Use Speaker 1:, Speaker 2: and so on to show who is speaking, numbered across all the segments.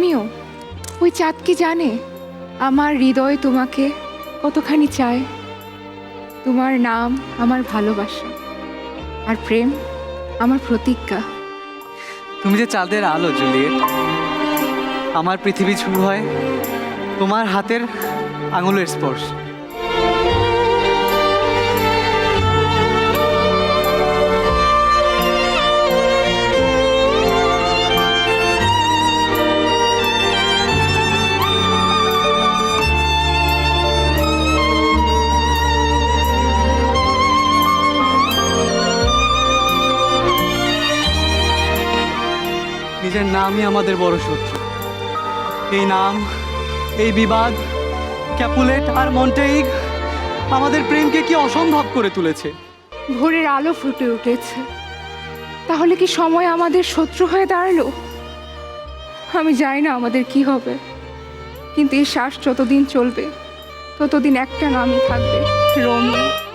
Speaker 1: Romeo ওই চাঁদ কি জানে? আমার হৃদয় তোমাকে কতখানি চায়? তোমার নাম, আমার ভালোবাসা, আর প্রেম, আমার প্রতিজ্ঞা।
Speaker 2: তুমি যে চাঁদের আলো, জুলিয়েট, আমার পৃথিবী শুরু হয়, তোমার হাতের আঙুলের স্পর্শ। নিজের নামই আমাদের বড় শত্রু। এই নাম, এই বিবাদ, ক্যাপুলেট আর মন্টেইগ আমাদের প্রেমকে কি অসম্ভব করে তুলেছে?
Speaker 1: ভোরের আলো ফুটে উঠেছে। তাহলে কি সময় আমাদের শত্রু হয়ে দাঁড়াল? আমি জানি না আমাদের কি হবে। কিন্তু এই শ্বাস যতদিন চলবে, ততদিন একটা নামই থাকবে রোমিও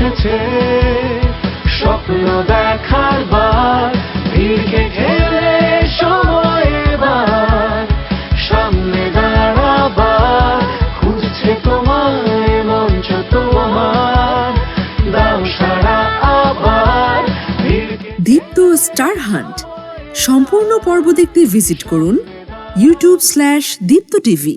Speaker 3: এসেছে। স্বপ্ন দেখার বার ভিড়কে ঘেরে সময় এবার। সামনে দাঁড়াবার, খুঁজছে তোমায় মঞ্চ তোমার। দাম সারা আবার
Speaker 4: দীপ্ত স্টার হান্ট। সম্পূর্ণ পর্ব দেখতে ভিজিট করুন ইউটিউব স্ল্যাশ দীপ্ত টিভি।